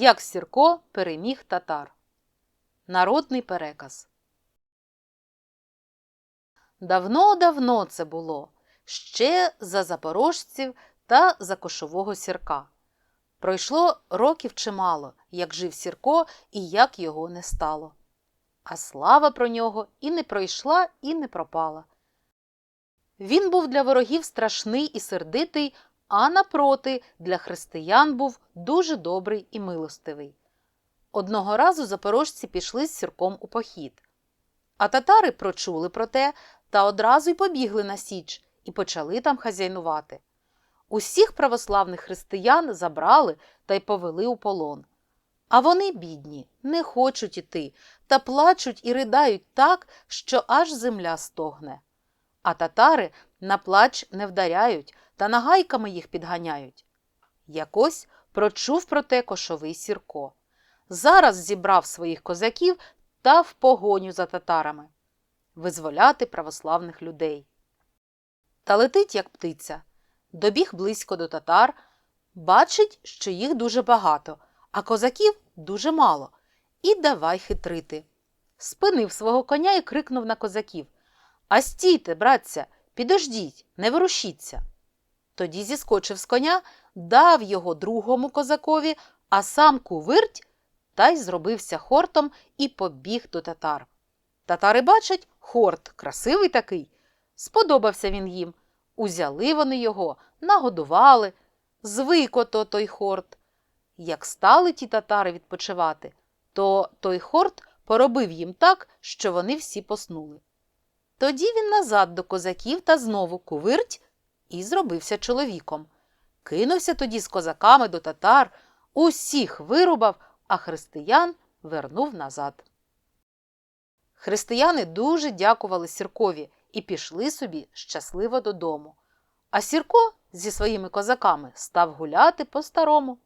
Як Сірко переміг татар. Народний переказ. Давно-давно це було, ще за запорожців та за кошового сірка. Пройшло років чимало, як жив Сірко і як його не стало. А слава про нього і не пройшла, і не пропала. Він був для ворогів страшний і сердитий, а напроти, для християн був дуже добрий і милостивий. Одного разу запорожці пішли з сірком у похід. А татари прочули про те та одразу й побігли на Січ і почали там хазяйнувати. Усіх православних християн забрали та й повели у полон. А вони, бідні, не хочуть іти та плачуть і riдають так, що аж земля стогне. А татари на плач не вдаряють та нагайками їх підганяють. Якось прочув про те кошовий Сірко. Зараз зібрав своїх козаків та в погоню за татарами визволяти православних людей. Та летить, як птиця. Добіг близько до татар, бачить, що їх дуже багато, а козаків дуже мало. І давай хитрити. Спинив свого коня і крикнув на козаків А стійте, братця, підождіть, не ворушіться. Тоді зіскочив з коня, дав його другому козакові, а сам кувирть та й зробився хортом і побіг до татар. Татари бачать, хорт красивий такий. Сподобався він їм. Узяли вони його, нагодували, звик ото той хорт. Як стали ті татари відпочивати, то той хорт поробив їм так, що вони всі поснули. Тоді він назад до козаків та знову кувирть і зробився чоловіком. Кинувся тоді з козаками до татар, усіх вирубав, а християн вернув назад. Християни дуже дякували Сіркові і пішли собі щасливо додому. А Сірко зі своїми козаками став гуляти по старому.